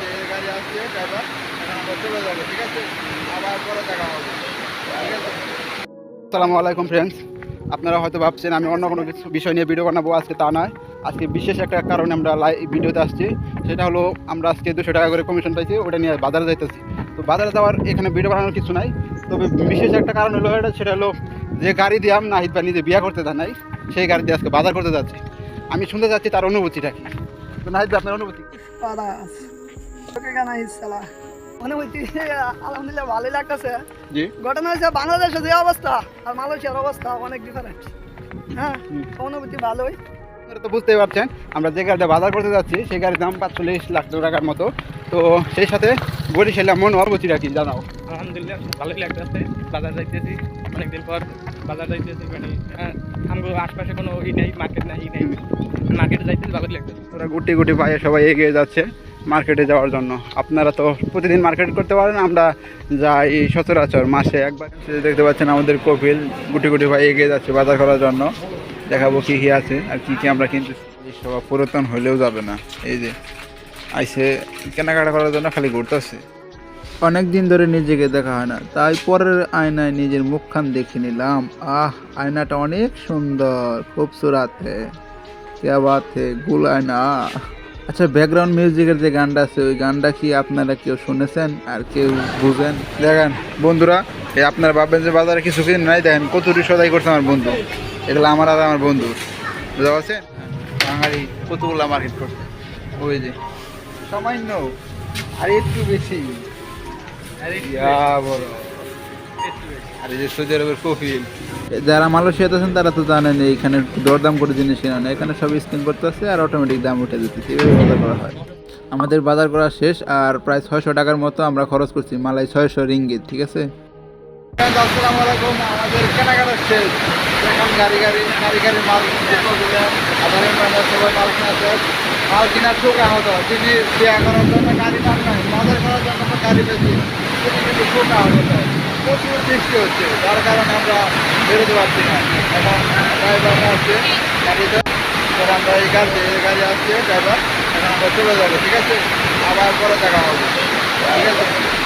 যে গাড়ি আসছে ড্রাইভার এখন আমরা চলে যাব ঠিক আছে? আবার পরে দেখা হবে। ঠিক আছে? আসসালামু আলাইকুম ফ্রেন্ডস আপনারা হয়তো ভাবছেন আমি অন্য কোনো কিছু বিষয় নিয়ে ভিডিও বানাবো আজকে তা নয়। আজকে বিশেষ একটা কারণে আমরা লাইভ ভিডিওতে আসছি। সেটা হলো আমরা আজকে দুশো টাকা করে কমিশন পাইছি ওটা নিয়ে বাজারে যাইতেছি। তো বাজারে যাওয়ার এখানে ভিডিও বানানোর কিছু নাই। তবে বিশেষ একটা কারণ হলো এটা সেটা হলো যে গাড়ি দিয়ে আমি নাহিদ বা নিজে বিয়ে করতে নাই সেই গাড়ি দিয়ে আজকে বাজার করতে যাচ্ছি। আমি শুনতে যাচ্ছি তার অনুভূতিটা কি? তো নাহিদ আপনার অনুভূতি মনে হইতে আলহামদুলিল্লাহ ভালোই লাগতেছে। ঘটনা হয়েছে বাংলাদেশের যে অবস্থা আর মালয়েশিয়ার অবস্থা অনেক ডিফারেন্ট হ্যাঁ। অনুভূতি ভালোই। তো বুঝতেই পারছেন আমরা যে গাড়িটা বাজার করতে যাচ্ছি সেই গাড়ির দাম পাঁচচল্লিশ লাখ টাকার মতো। তো সেই সাথে বরিশালে মন অনুভূতিটা কি জানাও। আলহামদুলিল্লাহ ভালোই লাগতেছে। বাজার যাইতেছি অনেকদিন পর বাজার যাইতেছি মানে আহ, আশপাশে কোনো ই নেই মার্কেট নাই ই নেই। মার্কেটে যাইতেছি ভালোই লাগতেছে। ওরা গুটি গুটি পায়ে সবাই এগিয়ে যাচ্ছে। মার্কেটে যাওয়ার জন্য। আপনারা তো প্রতিদিন মার্কেট করতে পারেন, আমরা যাই সচরাচর মাসে একবার। দেখতে পাচ্ছেন আমাদের কপিল, গুটি গুটি ভাই এগিয়ে যাচ্ছে বাজার করার জন্য। দেখাবো কি কি আছে আর কি কি আমরা কিনতে সব পুরাতন হলেও যাবে না। এই যে আইসে কেনাকাটা করার জন্য খালি ঘুরতেছে। অনেক দিন ধরে নিজেকে দেখা হয় না, তাই পরের আয়নায় নিজের মুখখান দেখে নিলাম। আহ, আয়নাটা অনেক সুন্দর, খুবসুরাত হে। কে বাত গুল আয়না। আচ্ছা ব্যাকগ্রাউন্ড মিউজিকের যে গানটা আছে ওই গানটা কি আপনারা কেউ শুনেছেন আর কেউ বুঝেন? দেখেন বন্ধুরা এই আপনার ভাববেন যে বাজারে কিছু কিনে নাই দেখেন কতুরি সদাই করছে আমার বন্ধু। এগুলো আমার আর আমার বন্ধু। বুঝতে পারছেন? বাঙালি কতগুলা মার্কেট করছে। ওই যে সামান্য আর একটু বেশি। আর এই যে সৌদি আরবের কফিল যারা মালয়েশিয়াতে আছেন, তারা তো জানেন যে এখানে দরদাম করে জিনিস কেনা না এখানে সব স্ক্রিন করতে আছে আর অটোমেটিক দাম উঠে দিতেছে এভাবে বাজার করা হয়। আমাদের বাজার করা শেষ আর প্রায় ছয়শো টাকার মতো আমরা খরচ করছি মালাই ছয়শো রিঙ্গিত, ঠিক আছে? আসসালামু আলাইকুম। আমাদের কেনাকাটা শেষ। এখন গাড়ি গাড়ি গাড়ি গাড়ি, মাল সবাই মাল কিনা মাল কেনার ঠোকা হতো তিনি বিয়া করার গাড়ি দাম জন্য গাড়ি বেশি। কিন্তু ঠোকা হতো প্রচুর বৃষ্টি হচ্ছে তার কারণে আমরা বেরোতে পারছি না। এখন ড্রাইভার আসছে গাড়িতে আমরা এই গাড়ি এই গাড়ি আসছে ড্রাইভার এখন আমরা চলে যাব, ঠিক আছে? আবার পরে দেখা হবে। ঠিক আছে?